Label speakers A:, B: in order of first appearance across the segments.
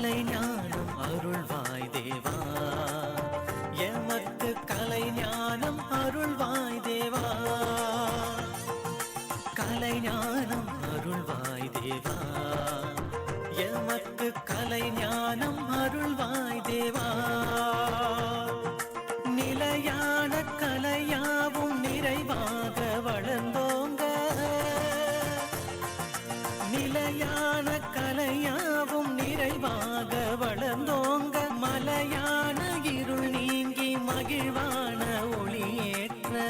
A: கலை ஞானம் அருள்வாய் தேவா. எமக்கு கலை ஞானம் அருள்வாய் தேவா. கலை ஞானம் அருள்வாய் தேவா. எமக்கு கலை ஞானம் அருள்வாய் தேவா. நிலையான கலையாவும் நிறைவாக வளர்ந்தோங்க. நிலையான கலையா நிறைவாக வளர்ந்தோங்க. மலையான இருள் நீங்கி மகிழ்வான ஒளியேற்ற.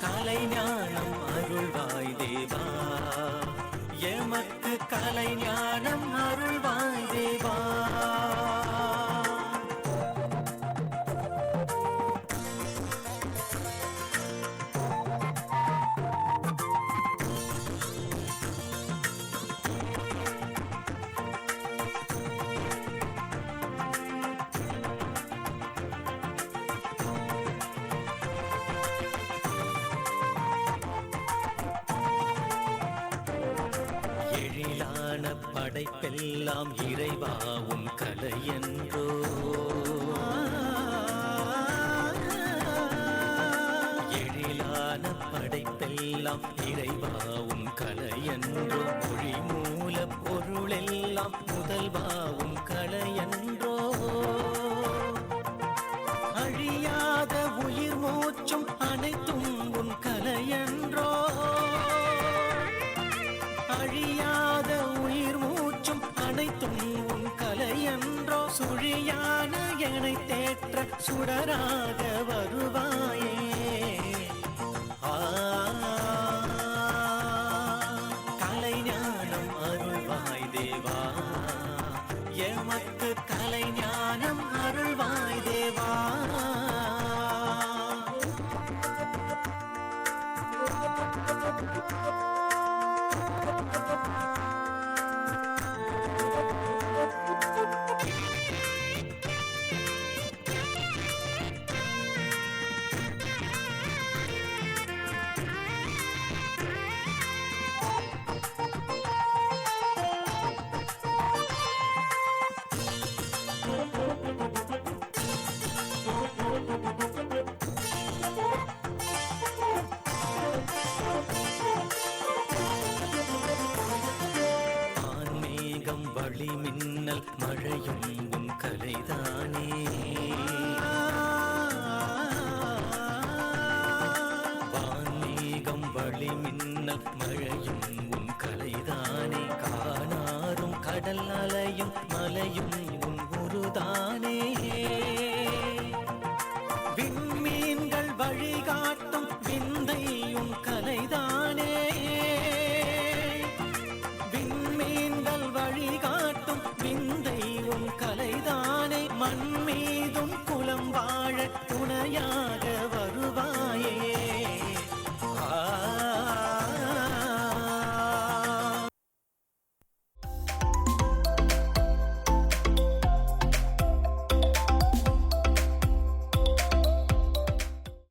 A: கலை ஞானம் அருள்வாய் தேவா. எமக்கு கலை ஞானம் அருள்வாய் தேவா. படைப்பெல்லாம் இறைவாவும் கலையன்றோ எழிலான படைப்பெல்லாம் இறைவாவும் கலையன்றோ மொழி மூல பொருளெல்லாம் முதல்வாவும் கலையன்றோ அழியாத சுழியான எனை தேற்ற சுடராக வருவாயே. கலைஞானம் அருள்வாய் தேவா. எமக்கு கலைஞானம் அருள்வாய் தேவா. மின்னல் மழையும் உன் கலைதானே. வான்மீகம் வழி மின்னல் மழையும் உன் கலைதானே. காணாரும் கடல் அலையும் மலையும் உன் உருதானே. விண்மீன்கள் வழிகாட்டும் விந்தை உன்